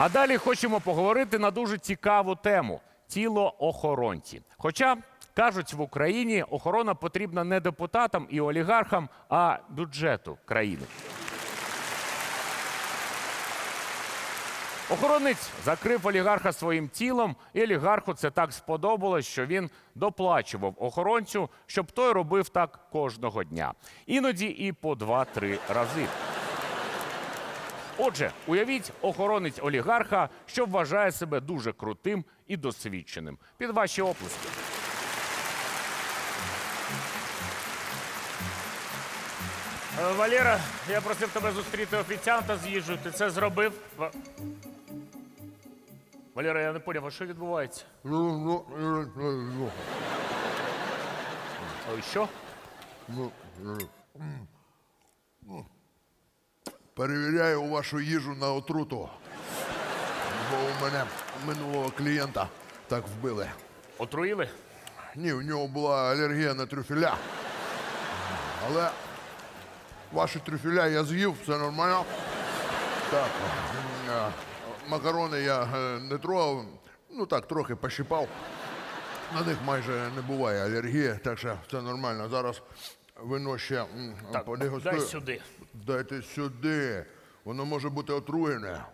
А далі хочемо поговорити на дуже цікаву тему тілоохоронці. Хоча кажуть, в Україні охорона потрібна не депутатам і олігархам, а бюджету країни. Охоронець закрив олігарха своїм тілом, і олігарху це так сподобалось, що він доплачував охоронцю, щоб той робив так кожного дня. Іноді і по два-три рази. Отже, уявіть охоронець олігарха, що вважає себе дуже крутим і досвідченим. Під ваші оплески. Е, Валера, я просив тебе зустріти офіціанта з їжею. Ти це зробив? Ва- Валера, я не поняв, а що відбувається? Ну, ну, ну, ну, ну, Ой, що? ну, ну. Перевіряю вашу їжу на отруту. Бо у мене минулого клієнта так вбили. Отруїли? Ні, у нього була алергія на трюфеля. Але ваші трюфеля я з'їв, все нормально. Так. Макарони я е, не трогав, ну так, трохи пощипав. На них майже не буває алергії, так що все нормально. Зараз вино ще м, Так, подегустую. дай сюди. Дайте сюди. Воно може бути отруєне.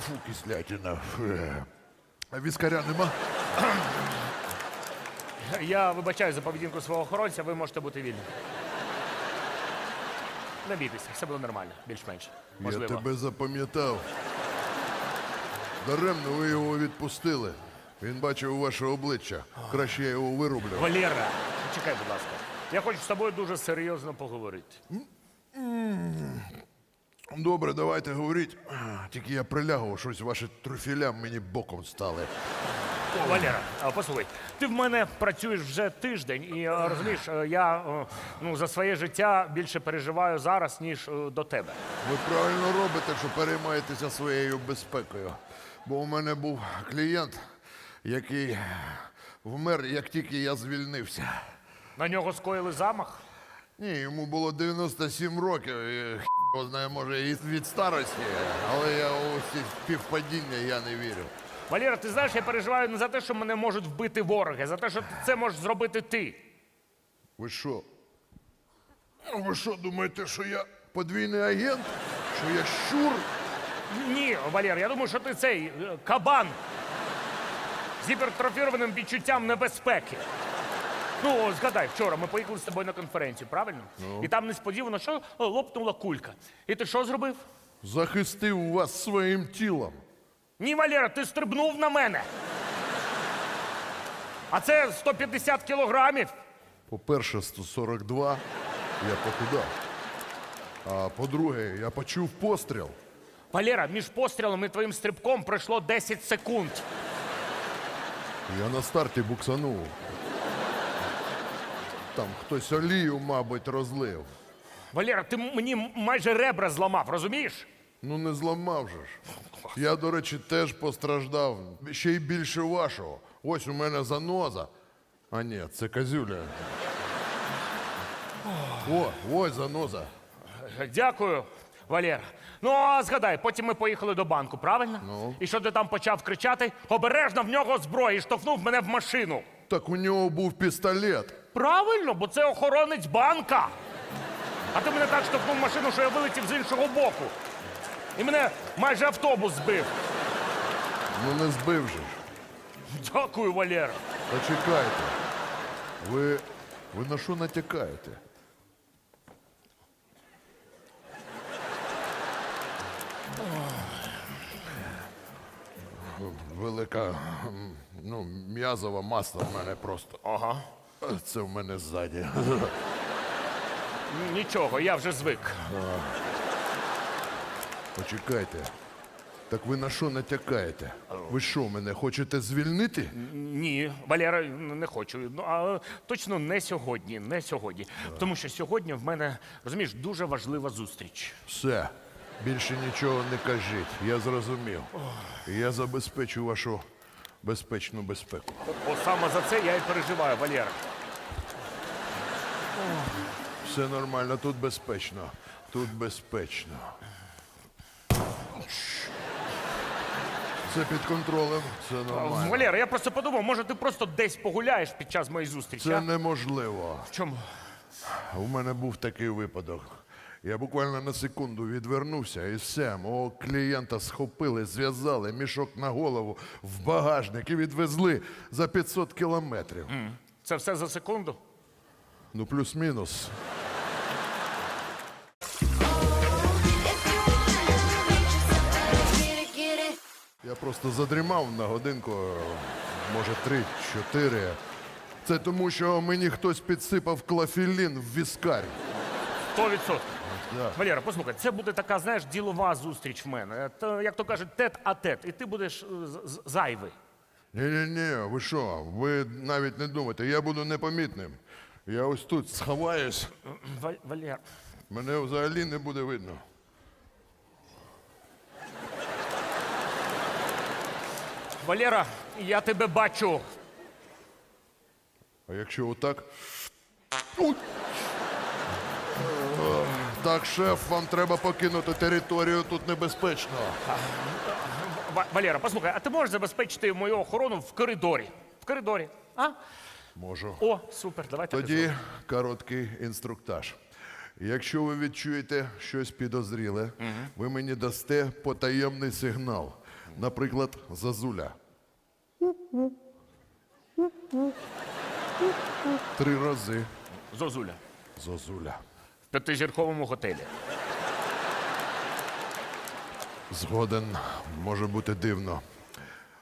Фу, кислятина. Фе. А віскаря нема? Я вибачаю за поведінку свого охоронця, ви можете бути вільні. Не бійтеся, все буде нормально, більш-менш. Можливо. Я тебе запам'ятав. Даремно ви його відпустили. Він бачив ваше обличчя. Краще я його вирублю. Валера, чекай, будь ласка. Я хочу з тобою дуже серйозно поговорити. Добре, давайте говоріть. Тільки я прилягав, щось ваші труфіля мені боком стали. Валера, а, послухай, ти в мене працюєш вже тиждень, і е, розумієш, е, я е, ну, за своє життя більше переживаю зараз, ніж е, до тебе. Ви правильно робите, що переймаєтеся своєю безпекою. Бо у мене був клієнт, який вмер, як тільки я звільнився. На нього скоїли замах. Ні, йому було 97 років. і його знає, може, і від старості, але я у ці співпадіння я не вірю. Валера, ти знаєш, я переживаю не за те, що мене можуть вбити вороги, а за те, що це можеш зробити ти. Ви що? Ви що, думаєте, що я подвійний агент? Що я щур? Ні, Валер, я думаю, що ти цей е, кабан з гіпертрофірованим відчуттям небезпеки. Ну, згадай, вчора ми поїхали з тобою на конференцію, правильно? І там несподівано що лопнула кулька. І ти що зробив? Захистив вас своїм тілом. Ні, Валера, ти стрибнув на мене. А це 150 кілограмів. По-перше, 142 я похудав. А по-друге, я почув постріл. Валера, між пострілом і твоїм стрибком пройшло 10 секунд. Я на старті буксанув. Там хтось олію, мабуть, розлив. Валера, ти мені майже ребра зламав, розумієш? Ну не зламав же ж. Я, до речі, теж постраждав. Ще й більше вашого. Ось у мене заноза. А ні, це козюля. О, ось заноза. Дякую, Валера. Ну, а згадай, потім ми поїхали до банку, правильно? Ну. І що ти там почав кричати? Обережно в нього зброя і штовхнув мене в машину. Так у нього був пістолет. Правильно, бо це охоронець банка. А ти мене так штовхнув в машину, що я вилетів з іншого боку. І мене майже автобус збив. Ну не збив же ж. Дякую, Валера. Почекайте. Ви. Ви на що натякаєте? Велика ну, м'язова маса в мене просто. Ага. Це в мене ззаді. Нічого, я вже звик. Почекайте. Так ви на що натякаєте? Ви що, мене хочете звільнити? Ні, Валера, не хочу. Ну, а точно не сьогодні, не сьогодні. Тому що сьогодні в мене, розумієш, дуже важлива зустріч. Все. Більше нічого не кажіть. Я зрозумів. Я забезпечу вашу безпечну безпеку. О, саме за це я і переживаю, Валера. Все нормально, тут безпечно. Тут безпечно. Все під контролем, це нормально. Валера, я просто подумав, може ти просто десь погуляєш під час моєї зустрічі. Це а? неможливо. В чому? У мене був такий випадок. Я буквально на секунду відвернувся і все, мого клієнта схопили, зв'язали, мішок на голову в багажник і відвезли за 500 кілометрів. Це все за секунду? Ну, плюс-мінус. Я просто задрімав на годинку, може, три-чотири. Це тому, що мені хтось підсипав клофелін в віскарі. Сто відсотків. Да. Валера, послухай, це буде така, знаєш, ділова зустріч в мене. Е, як то кажуть, тет а тет, і ти будеш е, з- з- зайвий. Ні-ні-ні, ви що? Ви навіть не думайте, я буду непомітним. Я ось тут сховаюсь, Ва- Валер, мене взагалі не буде видно. Валера, я тебе бачу. А якщо отак. Ой! Е, Так, шеф, вам треба покинути територію, тут небезпечно. Ва- Валера, послухай, а ти можеш забезпечити мою охорону в коридорі? В коридорі. А? Можу. О, супер, давай так і Тоді короткий інструктаж. Якщо ви відчуєте щось підозріле, ви мені дасте потаємний сигнал. Наприклад, зазуля. Три рази. Зозуля. зозуля. П'ятизірковому готелі. Згоден, може бути дивно.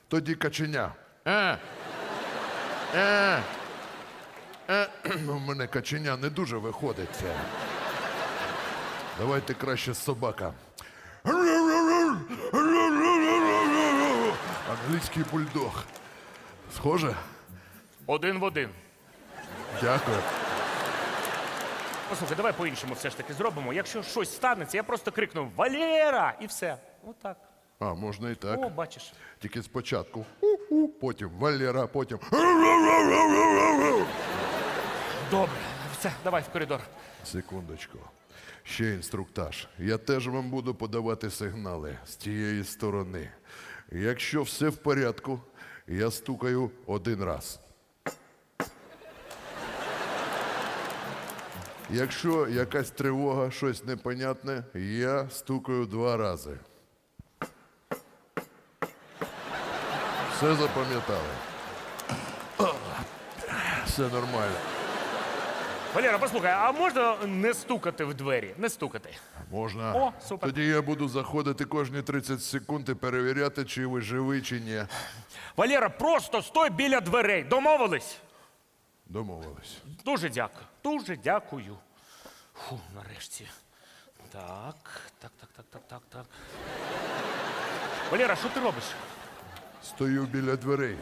Тоді каченя. Е, е, У мене каченя не дуже виходить. Давайте краще собака. Англійський бульдог. Схоже? Один в один. Дякую. Послухай, давай по-іншому все ж таки зробимо. Якщо щось станеться, я просто крикну Валера! І все. Отак. А, можна і так. О, бачиш. Тільки спочатку. Потім Валера, потім. Добре, все, давай в коридор. Секундочку. Ще інструктаж. Я теж вам буду подавати сигнали з тієї сторони. Якщо все в порядку, я стукаю один раз. Якщо якась тривога, щось непонятне, я стукаю два рази. Все запам'ятали. Все нормально. Валера, послухай, а можна не стукати в двері? Не стукати. Можна. О, супер. Тоді я буду заходити кожні 30 секунд і перевіряти, чи ви живий, чи ні. Валера, просто стой біля дверей. Домовились? Домовились. Дуже дякую. Дуже дякую. Фу, нарешті. Так, так, так, так, так, так, так. Валера, що ти робиш? Стою біля дверей.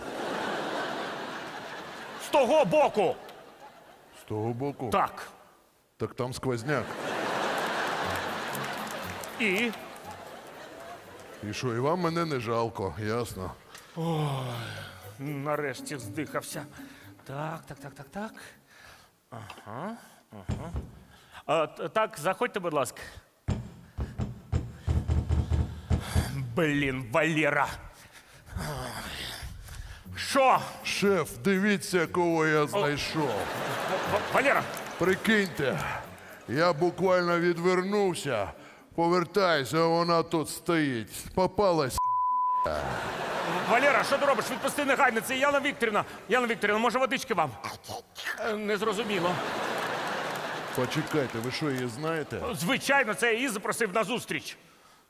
З того боку. З того боку. Так. Так там сквозняк. І. І що, і вам мене не жалко, ясно. Нарешті здихався. Так, так, так, так, так. Ага, ага. А, так, заходьте, будь ласка. Блін, Валера. Що? Шеф, дивіться, кого я знайшов. В- Валера, Прикиньте, я буквально відвернувся, повертаюся, а вона тут стоїть. Попалась. Валера, що ти робиш? Відпусти негайно. Це Яна Вікторівна. Яна Вікторівна, може водички вам? Е, Незрозуміло. Почекайте, ви що, її знаєте? Звичайно, це я її запросив на зустріч.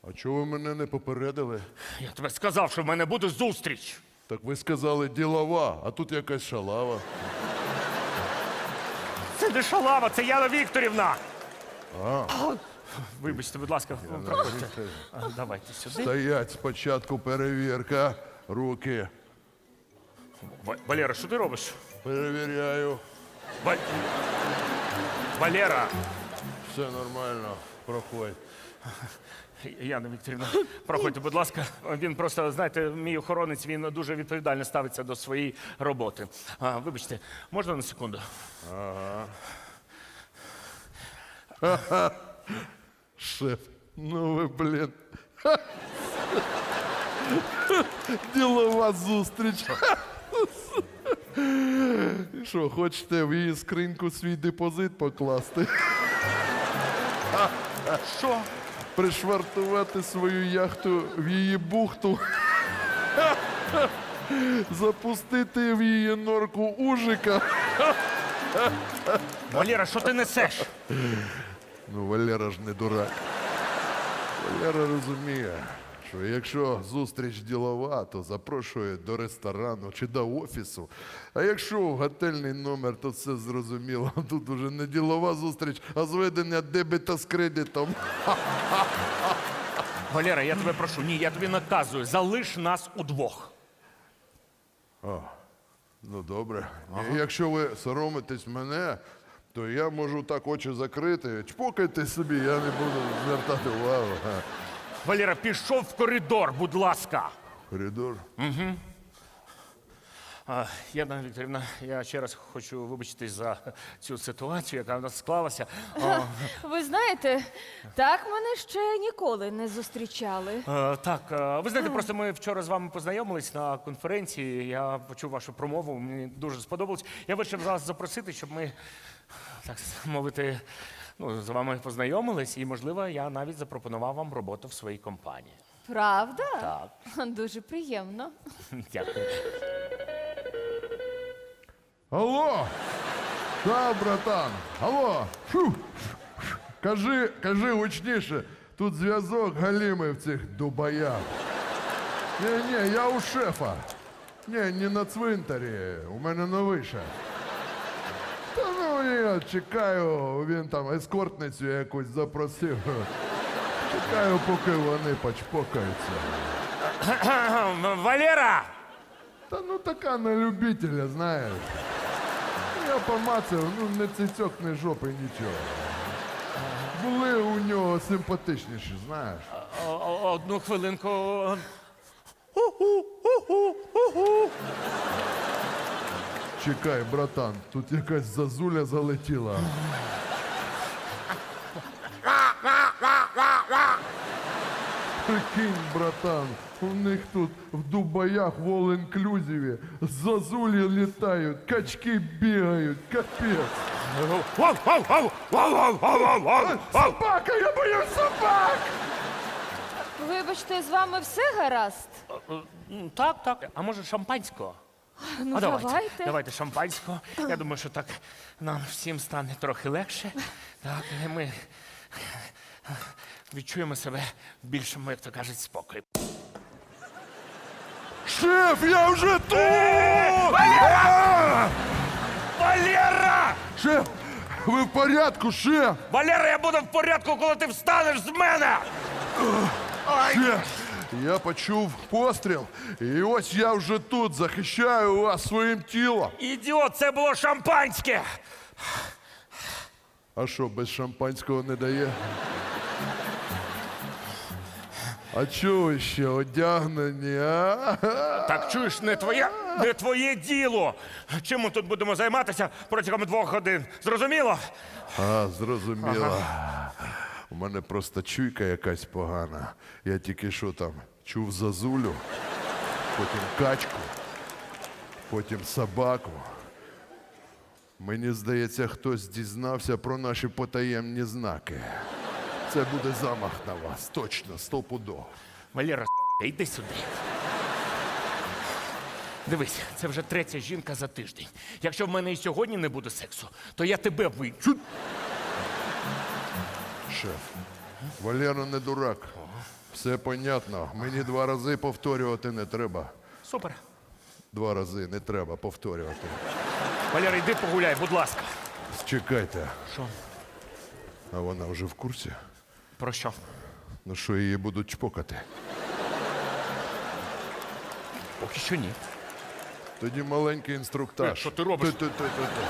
А чого ви мене не попередили? Я тебе сказав, що в мене буде зустріч. Так ви сказали ділова, а тут якась шалава. Це не шалава, це Яна Вікторівна. Вибачте, будь ласка, проходьте. А, Давайте сюди. Стоять спочатку перевірка. Руки. Ва- Валера, що ти робиш? Перевіряю. Ва- Валера, Все нормально. Проходь. Яна Вікторівна, проходьте, будь ласка. Він просто, знаєте, мій охоронець, він дуже відповідально ставиться до своєї роботи. А, вибачте, можна на секунду? Шеф, ну ви, блін. Ділова зустріч. Що, хочете в її скриньку свій депозит покласти? Що? Пришвартувати свою яхту в її бухту. Запустити в її норку ужика. Валера, що ти несеш? Ну, Валера ж не дурак. Валера розуміє, що якщо зустріч ділова, то запрошує до ресторану чи до офісу. А якщо в готельний номер, то все зрозуміло. Тут уже не ділова зустріч, а зведення дебіта з кредитом. Валера, я тебе прошу, ні, я тобі наказую, залиш нас удвох. Ну добре. І Якщо ви соромитесь мене, то я можу так очі закрити. Чпокайте собі, я не буду звертати увагу. Валера, пішов в коридор, будь ласка. Коридор. А, Єдна Вікторівна, я ще раз хочу вибачитись за цю ситуацію, яка в нас склалася. О, Ви знаєте, так мене ще ніколи не зустрічали. е, так, е, ви знаєте, просто ми вчора з вами познайомились на конференції. Я почув вашу промову, мені дуже сподобалось. Я вирішив вас запросити, щоб ми, так мовити, ну, з вами познайомились, і, можливо, я навіть запропонував вам роботу в своїй компанії. Правда? Так, Дуже приємно. дякую. Алло! Да, братан, алло! Фу. Кажи, кажи гучніше, тут зв'язок галімий в цих дубаях. Ні, ні, я у шефа. Ні, не на цвинтарі. У мене новий шеф. Та ну я чекаю, він там ескортницю якусь запросив. Чекаю, поки вони почпокаються. Валера! Та ну така на любителя, знаєш. Я помацав, ну не цицьок, не жопи, нічого. Були у нього симпатичніші, знаєш. Одну хвилинку. Чекай, братан, тут якась зазуля залетіла. Прикинь, братан, у них тут в Дубаях в all-inclusive зазулі літають, качки бігають, капець. Вау. Собака, я боюсь собак! Вибачте, з вами все гаразд? Так, так. А може шампанського? Ну, а давайте, давайте. давайте шампанського. Я думаю, що так нам всім стане трохи легше. Так, і ми відчуємо себе в більшому, як то кажуть, спокої. Шеф, я вже тут! Валера! Шеф, ви в порядку, шеф? Валера, я буду в порядку, коли ти встанеш з мене! Шеф, я почув постріл, і ось я вже тут захищаю вас своїм тілом. Ідіот, це було шампанське! А що, без шампанського не дає? А чого ви ще одягнені, а? Так чуєш, не твоє, не твоє діло. Чим ми тут будемо займатися протягом двох годин? Зрозуміло? А, зрозуміло. У мене просто чуйка якась погана. Я тільки що там чув зазулю, потім качку, потім собаку. Мені здається, хтось дізнався про наші потаємні знаки. Це буде замах на вас, точно, стопудово. Валера, йди сюди. Дивись, це вже третя жінка за тиждень. Якщо в мене і сьогодні не буде сексу, то я тебе вичу. Шеф, Валера не дурак. Все понятно. Мені два рази повторювати не треба. Супер. Два рази не треба повторювати. Валера, йди погуляй, будь ласка. Чекайте, Що? а вона вже в курсі? Про що? Ну що її будуть чпокати? Поки що ні. Тоді маленький інструктаж. Е, що ти робиш? Ти-ти-ти-ти-ти.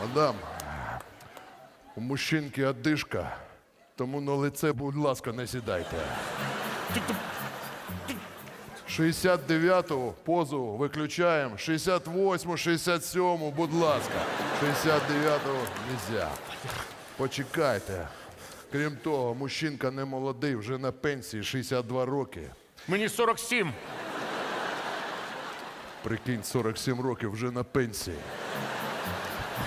Мадам, у мужчинки одишка, тому на лице, будь ласка, не сідайте. 69-ту позу виключаємо, 68-му, 67-му, будь ласка. 69-ту нельзя. Почекайте. Крім того, мужчинка не молодий, вже на пенсії 62 роки. Мені 47. Прикинь, 47 років вже на пенсії.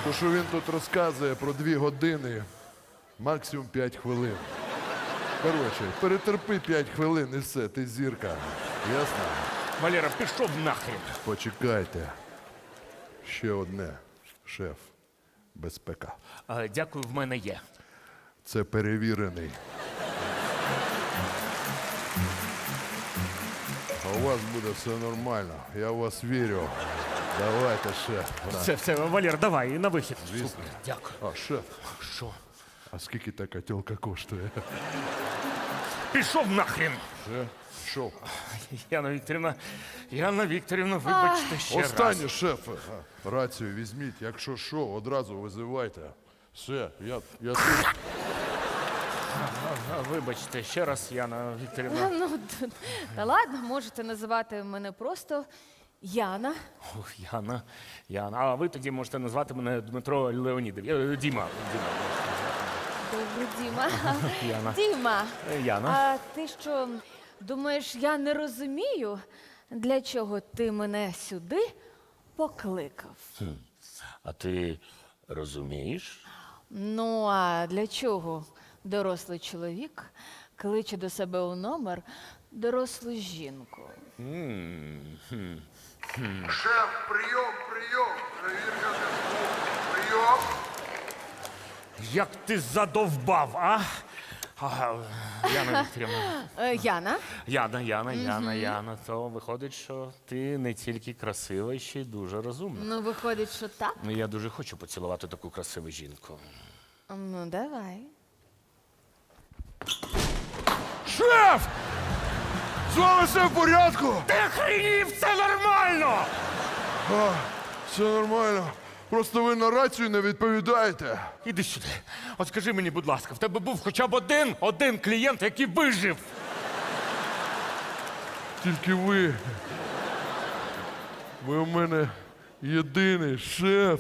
То, що він тут розказує про дві години, максимум 5 хвилин. Коротше, перетерпи 5 хвилин і все, ти зірка. Ясно? Валера, пішов нахрен. Почекайте. Ще одне, шеф. Безпека. А, дякую, в мене є. Це перевірений. А у вас буде все нормально. Я в вас вірю. Давайте, шеф. Все, все, Валер, давай, на вихід. Звісно. Супер, Дякую. А, шеф, Що? а скільки така тілка коштує? Пішов нахрен. Ще? Що? Яна Вікторівна, Яна Вікторівна, вибачте ще раз. Останнє. А, Рацію візьміть, якщо що, одразу визивайте. Все, я, я тут. А, Вибачте, ще раз, Яна Вікторівна. Ну, д- та ладно, можете називати мене просто Яна. Ох, Яна, Яна. А ви тоді можете назвати мене Дмитро Леонідов. Е, Діма. Діма. Добре, Діма. Яна. Діма, Е, Яна. а ти що, думаєш, я не розумію, для чого ти мене сюди покликав? А ти розумієш? Ну, а для чого дорослий чоловік кличе до себе у номер дорослу жінку? Шеф, прийом, прийом. Перевірка зв'язку. Прийом. Як ти задовбав, а? а Яна Вікторівна. Е, Яна, Яна, Яна, Яна, Яна. То виходить, що ти не тільки красива, ще й дуже розумна. ну виходить, що так. Ну, я дуже хочу поцілувати таку красиву жінку. Ну, давай. Шеф! З вами все в порядку? Ти хренів, це нормально! А, все нормально. Просто ви на рацію не відповідаєте. Іди сюди. От скажи мені, будь ласка, в тебе був хоча б один, один клієнт, який вижив. Тільки ви. Ви у мене єдиний шеф.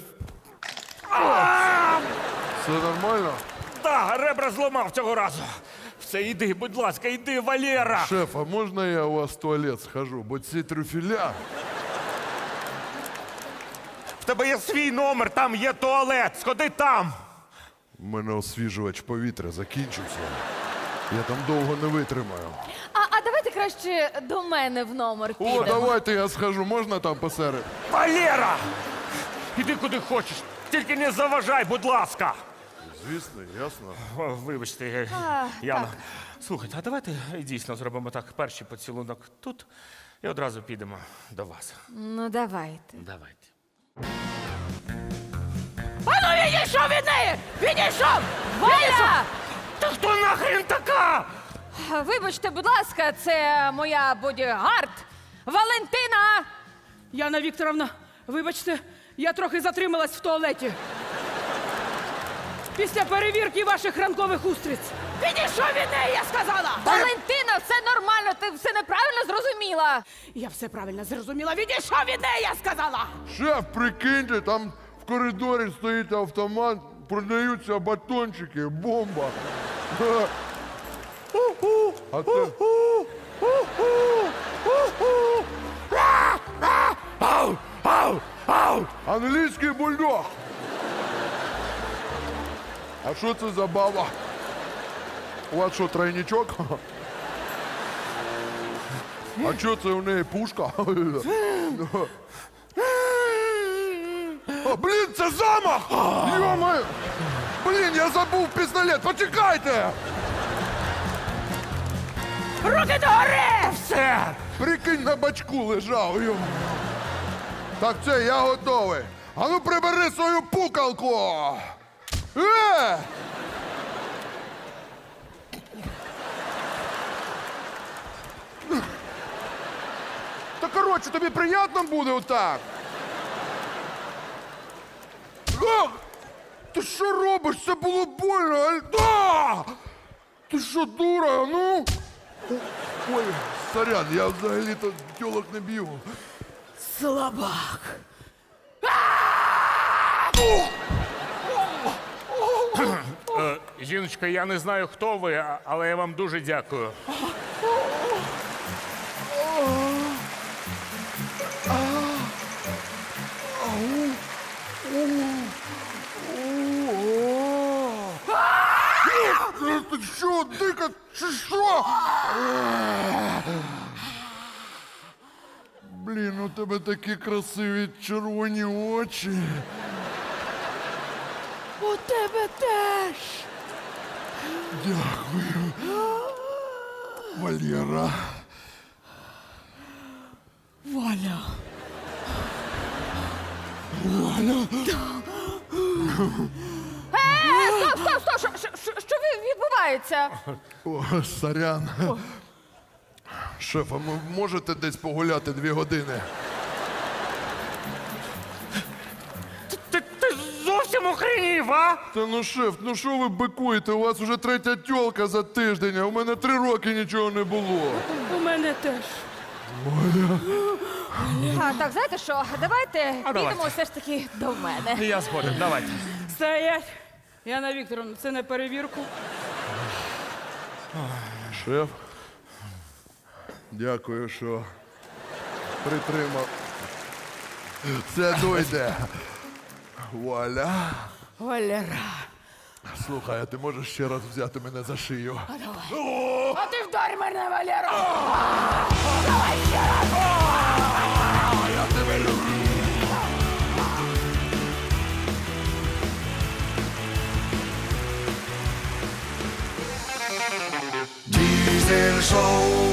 Все нормально? Да, ребра зламав цього разу. Все, іди, будь ласка, іди, Валера. Шеф, а можна я у вас в туалет схожу? Бо ці трюфеля. В тебе є свій номер, там є туалет. Сходи там. У мене освіжувач повітря закінчився. Я там довго не витримаю. А, а давайте краще до мене в номер О, підемо. давайте я схожу, можна там посеред? Валера! Іди куди хочеш. Тільки не заважай, будь ласка. Звісно, ясно. О, вибачте, я- А, Яна. так. Слухайте, а давайте дійсно зробимо так. Перший поцілунок тут і одразу підемо до вас. Ну, давайте. Давайте. Ану, відійшов від неї! Відійшов! Валя! Ти хто нахрен така? Вибачте, будь ласка, це моя бодігард Валентина! Яна Вікторовна, вибачте, я трохи затрималась в туалеті. Після перевірки ваших ранкових устриць. Відійшов від неї, я сказала! Валентина, все нормально, ти все неправильно зрозуміла. Я все правильно зрозуміла. Відійшов від неї, я сказала. Шеф, прикиньте, там в коридорі стоїть автомат, продаються батончики, бомба. А! Ау! Англійський бульдог. А що це за баба? У вас що, тройничок? А що це у неї пушка? О, блін, це замах! Йома! Блін, я забув пістолет, почекайте! Руки догори! Все! Прикинь, на бачку лежав. йома. Так це, я готовий. А ну прибери свою пукалку! Е! Та коротше, тобі приємно буде отак. Ах! Ти що робиш? Це було больно. аль- А! Ти що, дура? Ну? Ой, сорян, я взагалі-то тілок не б'ю. Слабак. Жіночка, я не знаю, хто ви, але я вам дуже дякую. Що, дика, чи що? Блін, у тебе такі красиві червоні очі. У тебе теж. Дякую. Валера. Валя. Валя. Е, стоп, стоп, стоп! Що, що, що, що ви- відбувається? О, сорян. Шеф, а ви можете десь погуляти дві години? А? Та ну шеф, ну що ви бикуєте? У вас вже третя тьолка за тиждень, а у мене три роки нічого не було. У мене теж. А, так, знаєте що? Давайте А, давайте. все ж таки до мене. Я згоден, давайте. Стоять. Яна Вікторовна, це не перевірку. Шеф, дякую, що притримав. Це дойде. Вуаля. Валера. Слухай, а ти можеш ще раз взяти мене за шию? А давай. О! А ти вдарь мене, Валера! Давай ще раз! Я тебе люблю! Дизель шоу.